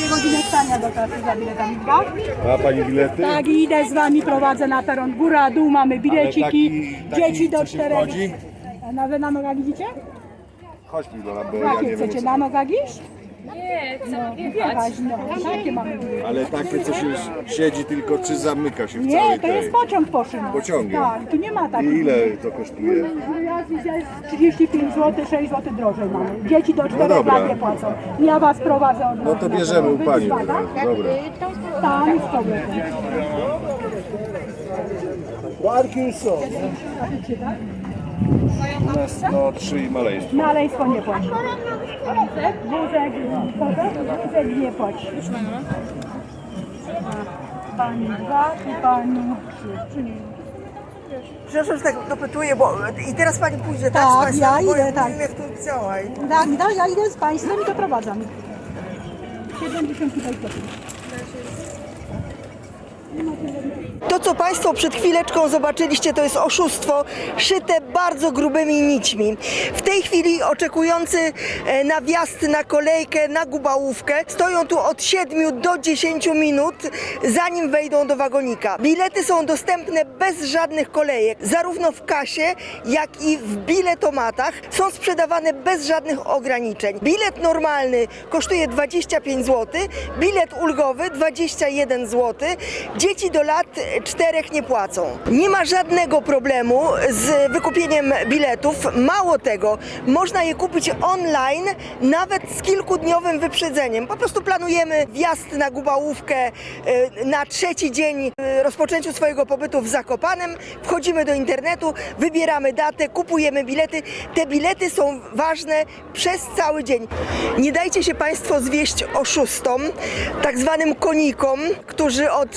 dwie godziny stania do kasy za biletami, dwa. Ma pani bilety? Tak, i idę z wami, prowadzę na peron góra, dół, mamy bileciki, taki- taki, dzieci do co się czterech. wchodzi? A Nawet na nogach widzicie? Chodź mi do bo ja Jakie nie wiem. chcecie, na nogach iść? Nie, chcę No, biegać. no, takie mamy bilety. Ale takie, co się siedzi tylko, czy zamyka się w Nie, całej to tej? jest pociąg poszynny. Pociągiem. Tak, tu nie ma I takich. ile to kosztuje? Ja widzę 35 zł, 6 zł drożej mamy. Dzieci do 4 dobra. lat nie płacą. Ja was prowadzę od No to bierzemy u pani od razu, dobra. Tam i z powrotem. Nas no trzy i maleństwo. Maleństwo nie płaci. Wózek, wózek, wózek nie płaci. Pani dwa i pani trzy. Czyli Przepraszam, że tak dopytuję, bo i teraz pani pójdzie, tak? Tak, z państwem? ja Bo idę, tak. Jak to działa. I- Tak, tak, ja idę z Państwem i to prowadzam. 75 zł. To, co Państwo przed chwileczką zobaczyliście, to jest oszustwo szyte bardzo grubymi nićmi. W tej chwili oczekujący e, na wjazd na kolejkę, na gubałówkę, stoją tu od 7 do 10 minut, zanim wejdą do wagonika. Bilety są dostępne bez żadnych kolejek, zarówno w kasie, jak i w biletomatach. Są sprzedawane bez żadnych ograniczeń. Bilet normalny kosztuje 25 zł, bilet ulgowy 21 zł. Dzieci do lat czterech nie płacą. Nie ma żadnego problemu z wykupieniem biletów. Mało tego, można je kupić online nawet z kilkudniowym wyprzedzeniem. Po prostu planujemy wjazd na Gubałówkę e, na trzeci dzień e, rozpoczęciu swojego pobytu w Zakopanem. Wchodzimy do internetu, wybieramy datę, kupujemy bilety. Te bilety są ważne przez cały dzień. Nie dajcie się Państwo zwieść oszustom, tak zwanym konikom, którzy od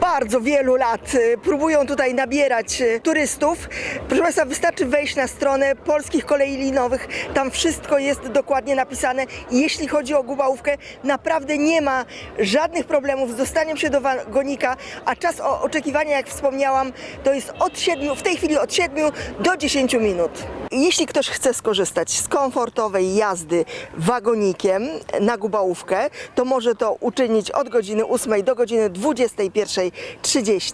bardzo wielu lat e, próbują tutaj nabierać e, turystów. Proszę Państwa, wystarczy wejść na stronę polskich kolei linowych. Tam wszystko jest dokładnie napisane. Jeśli chodzi o Gubałówkę, naprawdę nie ma żadnych problemów z dostaniem się do wagonika, a czas oczekiwania, jak wspomniałam, to jest od 7, w tej chwili od 7 do 10 minut. Jeśli ktoś chce skorzystać z komfortowej jazdy wagonikiem na Gubałówkę, to może to uczynić od godziny 8 do godziny 21.30.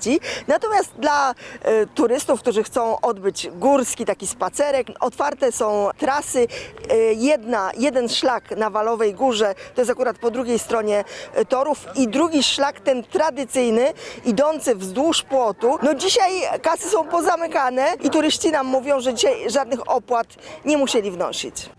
Natomiast dla e, turystów, którzy chcą odbyć górski taki spacerek, otwarte są trasy. E, jedna, jeden szlak na Walowej Górze, to jest akurat po drugiej stronie e, torów i drugi szlak, ten tradycyjny, idący wzdłuż płotu. No dzisiaj kasy są pozamykane i turyści nam mówią, że dzisiaj żadnych opłat nie musieli wnosić.